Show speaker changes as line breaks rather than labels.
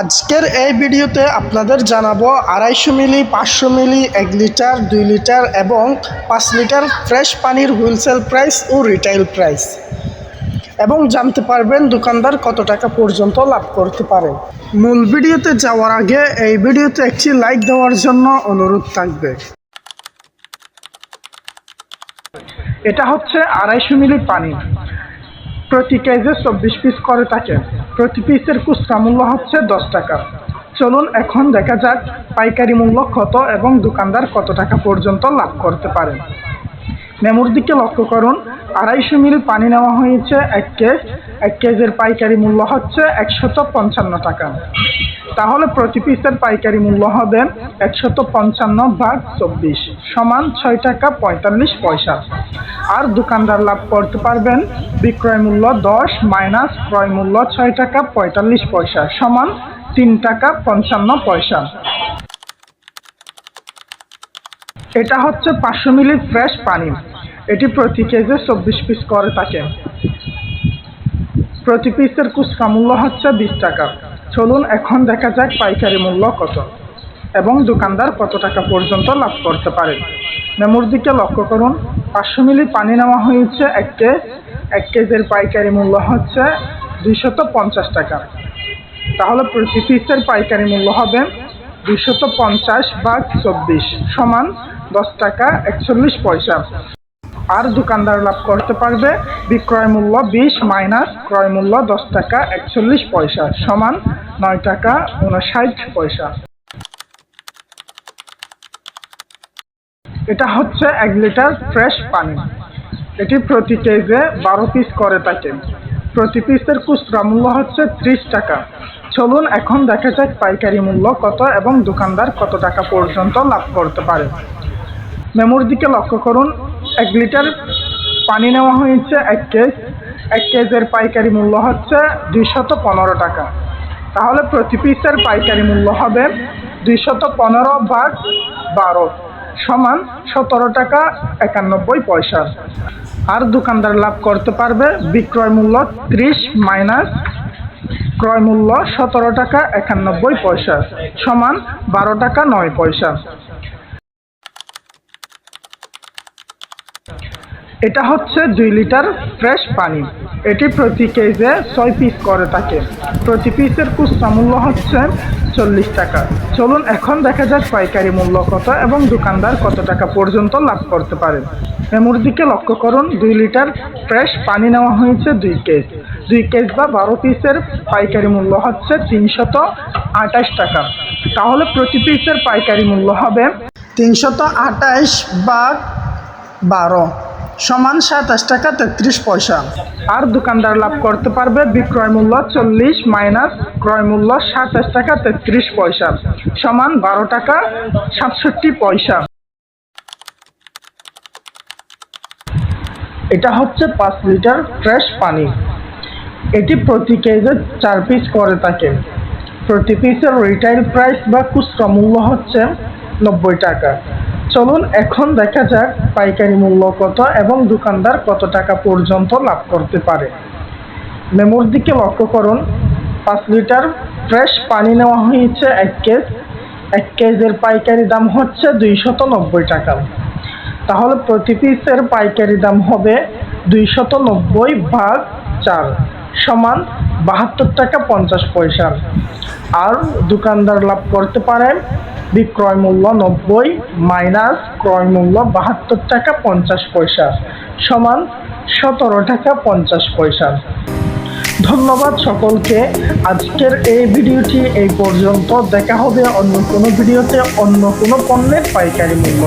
আজকের এই ভিডিওতে আপনাদের জানাব আড়াইশো মিলি, পাঁচশো মিলি, এক লিটার, দুই লিটার এবং পাঁচ লিটার ফ্রেশ পানির হোলসেল প্রাইস ও রিটেইল প্রাইস। এবং জানতে পারবেন দোকানদার কত টাকা পর্যন্ত লাভ করতে পারে। মূল ভিডিওতে যাওয়ার আগে এই ভিডিওতে একটি লাইক দেওয়ার জন্য অনুরোধ থাকবে। এটা হচ্ছে আড়াইশো মিলি পানি। প্রতি কেজে চব্বিশ পিস করে থাকে প্রতি পিসের খুচরা মূল্য হচ্ছে দশ টাকা। চলুন এখন দেখা যাক পাইকারি মূল্য কত এবং দোকানদার কত টাকা পর্যন্ত লাভ করতে পারে। মেমোর দিকে লক্ষ্য করুন, আড়াইশো মিল পানি নেওয়া হয়েছে এক কেজ এক কেজের পাইকারি মূল্য হচ্ছে একশত পঞ্চান্ন টাকা। তাহলে প্রতি পিসের পাইকারি মূল্য হবে একশত পঞ্চান্ন ভাগ চব্বিশ সমান ছয় টাকা পঁয়তাল্লিশ পয়সা। আর দোকানদার লাভ করতে পারবেন বিক্রয় মূল্য দশ মাইনাস ক্রয় মূল্য ছয় টাকা পঁয়তাল্লিশ পয়সা সমান তিন টাকা পঞ্চান্ন পয়সা। এটা হচ্ছে পাঁচশো মিলি ফ্রেশ পানি। এটি প্রতি কেজে চব্বিশ পিস করে থাকে। প্রতি পিসের কুচকা মূল্য হচ্ছে বিশ টাকা। চলুন এখন দেখা যাক পাইকারি মূল্য কত এবং দোকানদার কত টাকা পর্যন্ত লাভ করতে পারে। মেমোর দিকে লক্ষ্য করুন, পাঁচশো মিলি পানি নেওয়া হয়েছে, এক কেজ এক কেজের পাইকারি মূল্য হচ্ছে দুইশত পঞ্চাশ টাকা। তাহলে প্রতি পিসের পাইকারি মূল্য হবে দুইশত পঞ্চাশ ভাগ চব্বিশ সমান দশ টাকা একচল্লিশ পয়সা। আর দোকানদার লাভ করতে পারবে। বিক্রয় মূল্য বিশ মাইনাস ক্রয় মূল্য দশ টাকা একচল্লিশ পয়সা সমান নয় টাকা উনষাট পয়সা। এটা হচ্ছে এক লিটার ফ্রেশ পানি। এটি প্রতি কেজে বারো পিস করে থাকে প্রতি পিসের খুচরা মূল্য হচ্ছে ত্রিশ টাকা। চলুন এখন দেখা যাক পাইকারি মূল্য কত এবং দোকানদার কত টাকা পর্যন্ত লাভ করতে পারে। মেমোর দিকে লক্ষ্য করুন। এক লিটার পানি নেওয়া হয়েছে, এক কেজ এক কেজের পাইকারি মূল্য হচ্ছে দুইশত পনেরো টাকা। তাহলে প্রতি পিসের পাইকারি মূল্য হবে দুইশত পনেরো ভাগ বারো সমান সতেরো টাকা একানব্বই পয়সা। আর দোকানদার লাভ করতে পারবে বিক্রয় মূল্য ত্রিশ মাইনাস ক্রয় মূল্য সতেরো টাকা একানব্বই পয়সা সমান বারো টাকা নয় পয়সা। এটা হচ্ছে দুই লিটার ফ্রেশ পানি। এটি প্রতি কেজে ছয় পিস করে থাকে। প্রতি পিসের খুচরা মূল্য হচ্ছে চল্লিশ টাকা। চলুন এখন দেখা যাক পাইকারি মূল্য কত এবং দোকানদার কত টাকা পর্যন্ত লাভ করতে পারে। মেমোর দিকে লক্ষ্য করুন, দুই লিটার ফ্রেশ পানি নেওয়া হয়েছে দুই কেজ দুই কেজ বা বারো পিসের পাইকারি মূল্য হচ্ছে তিনশত আঠাশ টাকা। তাহলে প্রতি পিসের পাইকারি মূল্য হবে তিনশত আঠাশ বা বারো। সমান সাতাশ টাকা তেত্রিশ পয়সা। আর দোকানদার লাভ করতে পারবে বিক্রয় মূল্য চল্লিশ মাইনাস ক্রয় মূল্য সাতাশ টাকা তেত্রিশ পয়সা। সমান বারো টাকা সাতষট্টি পয়সা। এটা হচ্ছে পাঁচ লিটার ফ্রেশ পানি। এটি প্রতি কেজে চার পিস করে থাকে। প্রতি পিসের রিটেইল প্রাইস বা খুচরা মূল্য হচ্ছে নব্বই টাকা। চলুন, এখন দেখা যাক পাইকারি মূল্য কত এবং দোকানদার কত টাকা পর্যন্ত লাভ করতে পারে। মেমোর দিকে লক্ষ্য করুন, পাঁচ লিটার ফ্রেশ পানি নেওয়া হয়েছে এক কেজ। এক কেজের পাইকারি দাম হচ্ছে দুইশত নব্বই টাকা। তাহলে প্রতি পিসের পাইকারি দাম হবে দুইশত নব্বই ভাগ চার সমান বাহাত্তর টাকা পঞ্চাশ পয়সা আর দোকানদার লাভ করতে পারেন বিক্রয় মূল্য নব্বই মাইনাস ক্রয় মূল্য বাহাত্তর টাকা পঞ্চাশ পয়সা সমান সতেরো টাকা পঞ্চাশ পয়সা ধন্যবাদ সকলকে। আজকের এই ভিডিওটি এই পর্যন্ত। দেখা হবে অন্য কোনো ভিডিওতে, অন্য কোনো পণ্যের পাইকারি মূল্য